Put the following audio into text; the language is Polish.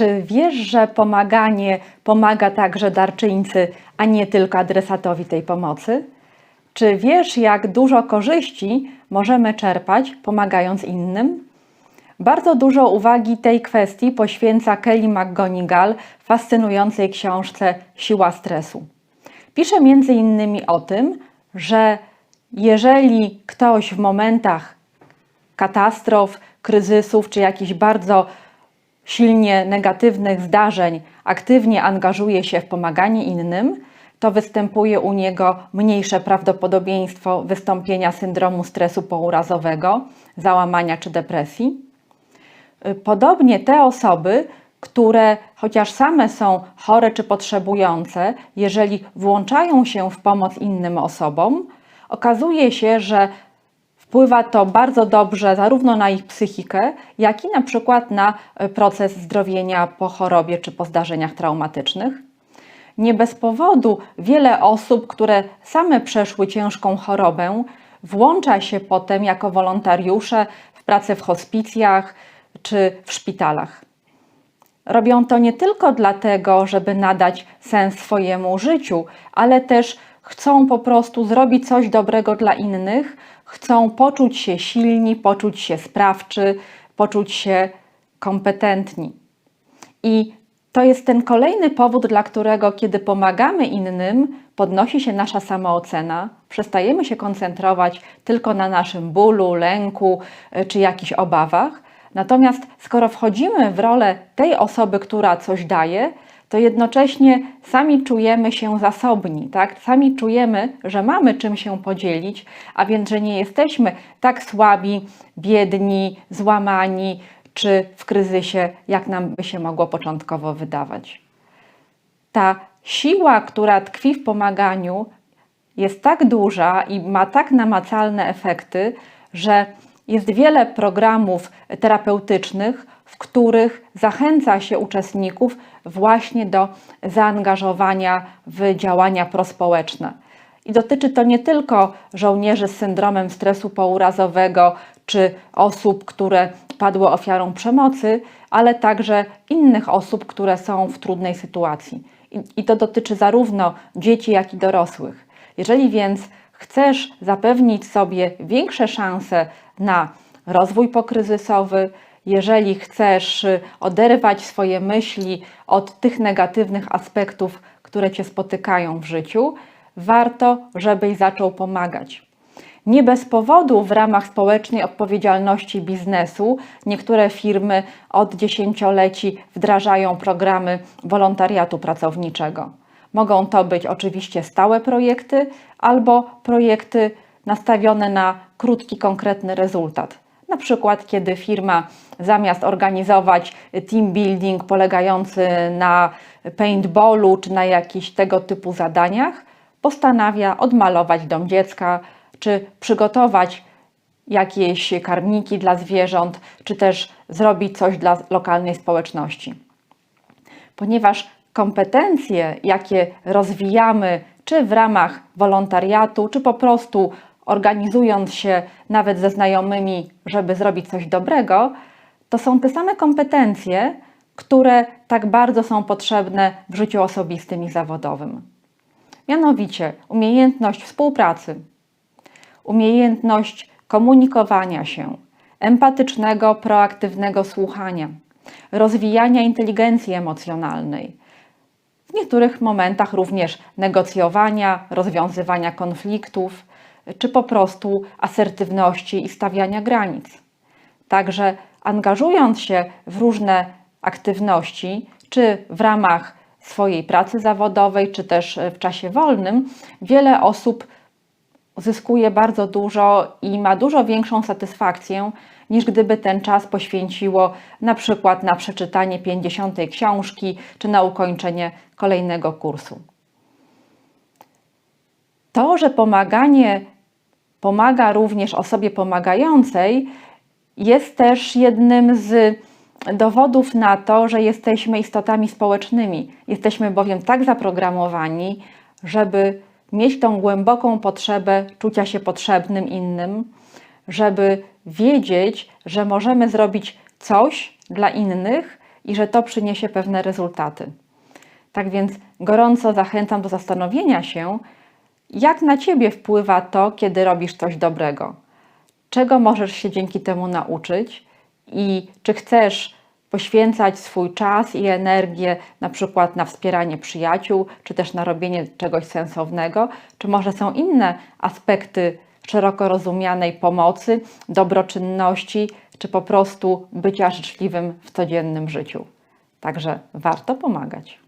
Czy wiesz, że pomaganie pomaga także darczyńcy, a nie tylko adresatowi tej pomocy? Czy wiesz, jak dużo korzyści możemy czerpać pomagając innym? Bardzo dużo uwagi tej kwestii poświęca Kelly McGonigal w fascynującej książce Siła stresu. Pisze innymi o tym, że jeżeli ktoś w momentach katastrof, kryzysów czy jakichś bardzo silnie negatywnych zdarzeń aktywnie angażuje się w pomaganie innym, to występuje u niego mniejsze prawdopodobieństwo wystąpienia syndromu stresu pourazowego, załamania czy depresji. Podobnie te osoby, które chociaż same są chore czy potrzebujące, jeżeli włączają się w pomoc innym osobom, okazuje się, że wpływa to bardzo dobrze zarówno na ich psychikę, jak i na przykład na proces zdrowienia po chorobie czy po zdarzeniach traumatycznych. Nie bez powodu wiele osób, które same przeszły ciężką chorobę, włącza się potem jako wolontariusze w pracę w hospicjach czy w szpitalach. Robią to nie tylko dlatego, żeby nadać sens swojemu życiu, ale też chcą po prostu zrobić coś dobrego dla innych, chcą poczuć się silni, poczuć się sprawczy, poczuć się kompetentni. I to jest ten kolejny powód, dla którego, kiedy pomagamy innym, podnosi się nasza samoocena, przestajemy się koncentrować tylko na naszym bólu, lęku y, czy jakichś obawach. Natomiast skoro wchodzimy w rolę tej osoby, która coś daje, to jednocześnie sami czujemy się zasobni, tak? Sami czujemy, że mamy czym się podzielić, a więc, że nie jesteśmy tak słabi, biedni, złamani czy w kryzysie, jak nam by się mogło początkowo wydawać. Ta siła, która tkwi w pomaganiu, jest tak duża i ma tak namacalne efekty, że jest wiele programów terapeutycznych, w których zachęca się uczestników właśnie do zaangażowania w działania prospołeczne. I dotyczy to nie tylko żołnierzy z syndromem stresu pourazowego czy osób, które padły ofiarą przemocy, ale także innych osób, które są w trudnej sytuacji. I, to dotyczy zarówno dzieci, jak i dorosłych. Jeżeli więc chcesz zapewnić sobie większe szanse na rozwój pokryzysowy, jeżeli chcesz oderwać swoje myśli od tych negatywnych aspektów, które cię spotykają w życiu, warto, żebyś zaczął pomagać. Nie bez powodu w ramach społecznej odpowiedzialności biznesu niektóre firmy od dziesięcioleci wdrażają programy wolontariatu pracowniczego. Mogą to być oczywiście stałe projekty albo projekty nastawione na krótki, konkretny rezultat. Na przykład, kiedy firma zamiast organizować team building polegający na paintballu czy na jakichś tego typu zadaniach, postanawia odmalować dom dziecka, czy przygotować jakieś karmniki dla zwierząt, czy też zrobić coś dla lokalnej społeczności. Ponieważ kompetencje, jakie rozwijamy, czy w ramach wolontariatu, czy po prostu organizując się nawet ze znajomymi, żeby zrobić coś dobrego, to są te same kompetencje, które tak bardzo są potrzebne w życiu osobistym i zawodowym. Mianowicie umiejętność współpracy, umiejętność komunikowania się, empatycznego, proaktywnego słuchania, rozwijania inteligencji emocjonalnej, w niektórych momentach również negocjowania, rozwiązywania konfliktów, czy po prostu asertywności i stawiania granic. Także angażując się w różne aktywności, czy w ramach swojej pracy zawodowej, czy też w czasie wolnym, wiele osób zyskuje bardzo dużo i ma dużo większą satysfakcję, niż gdyby ten czas poświęciło na przykład na przeczytanie 50 książki czy na ukończenie kolejnego kursu. To, że pomaganie pomaga również osobie pomagającej, jest też jednym z dowodów na to, że jesteśmy istotami społecznymi. Jesteśmy bowiem tak zaprogramowani, żeby mieć tą głęboką potrzebę czucia się potrzebnym innym, żeby wiedzieć, że możemy zrobić coś dla innych i że to przyniesie pewne rezultaty. Tak więc gorąco zachęcam do zastanowienia się, jak na ciebie wpływa to, kiedy robisz coś dobrego. Czego możesz się dzięki temu nauczyć i czy chcesz poświęcać swój czas i energię na przykład na wspieranie przyjaciół, czy też na robienie czegoś sensownego, czy może są inne aspekty szeroko rozumianej pomocy, dobroczynności, czy po prostu bycia życzliwym w codziennym życiu. Także warto pomagać.